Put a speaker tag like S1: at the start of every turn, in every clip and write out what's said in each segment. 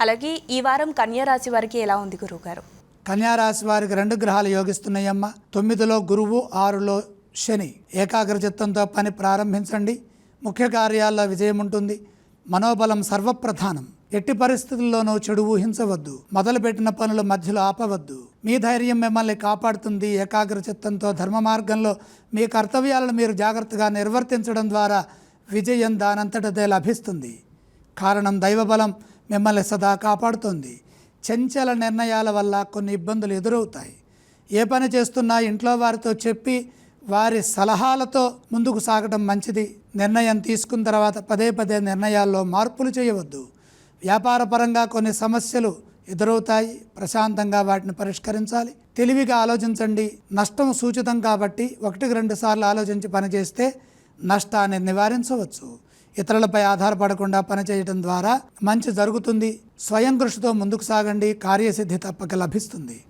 S1: అలాగే ఈ వారం కన్యారాశి వారికి ఎలా ఉంది గురువుగారు?
S2: కన్యారాశి వారికి రెండు గ్రహాలు యోగిస్తున్నాయమ్మ. తొమ్మిదిలో గురువు ఆరులో శని. ఏకాగ్ర చిత్తంతో పని ప్రారంభించండి. ముఖ్య కార్యాల్లో విజయం ఉంటుంది. మనోబలం సర్వప్రధానం. ఎట్టి పరిస్థితుల్లోనూ చెడు ఊహించవద్దు. మొదలుపెట్టిన పనులు మధ్యలో ఆపవద్దు. మీ ధైర్యం మిమ్మల్ని కాపాడుతుంది. ఏకాగ్ర చిత్తంతో ధర్మ మార్గంలో మీ కర్తవ్యాలను మీరు జాగ్రత్తగా నిర్వర్తించడం ద్వారా విజయం దానంతటదే లభిస్తుంది. కారణం దైవబలం. మిమ్మల్ని సదా కాపాడుతుంది. చంచల నిర్ణయాల వల్ల కొన్ని ఇబ్బందులు ఎదురవుతాయి. ఏ పని చేస్తున్నా ఇంట్లో వారితో చెప్పి వారి సలహాలతో ముందుకు సాగడం మంచిది. నిర్ణయం తీసుకున్న తర్వాత పదే పదే నిర్ణయాల్లో మార్పులు చేయవద్దు. వ్యాపారపరంగా కొన్ని సమస్యలు ఎదురవుతాయి. ప్రశాంతంగా వాటిని పరిష్కరించాలి. తెలివిగా ఆలోచించండి. నష్టం సూచితం కాబట్టి ఒకటికి రెండు సార్లు ఆలోచించి పనిచేస్తే నష్టాన్ని నివారించవచ్చు. ఇతరులపై ఆధారపడకుండా పనిచేయడం ద్వారా మంచి జరుగుతుంది. స్వయం కృషితో ముందుకు సాగండి. కార్యసిద్ధి తప్పక లభిస్తుంది.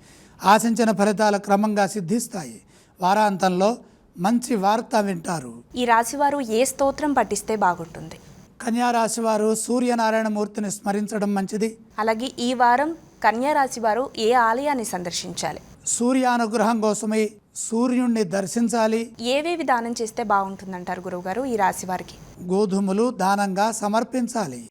S2: ఆశించిన ఫలితాలు క్రమంగా సిద్ధిస్తాయి. వారాంతంలో మంచి వార్త వింటారు.
S1: ఈ రాశి వారు ఏ స్తోత్రం పఠిస్తే బాగుంటుంది?
S2: కన్యారాశి వారు సూర్యనారాయణ మూర్తిని స్మరించడం మంచిది.
S1: అలాగే ఈ వారం కన్యా రాశి వారు ఏ ఆలయాన్ని సందర్శించాలి?
S2: సూర్యానుగ్రహం కోసమై సూర్యుణ్ణి దర్శించాలి.
S1: ఏవేవి దానం చేస్తే బాగుంటుందంటారు గురువుగారు ఈ రాశి వారికి?
S2: గోధుమలు దానంగా సమర్పించాలి.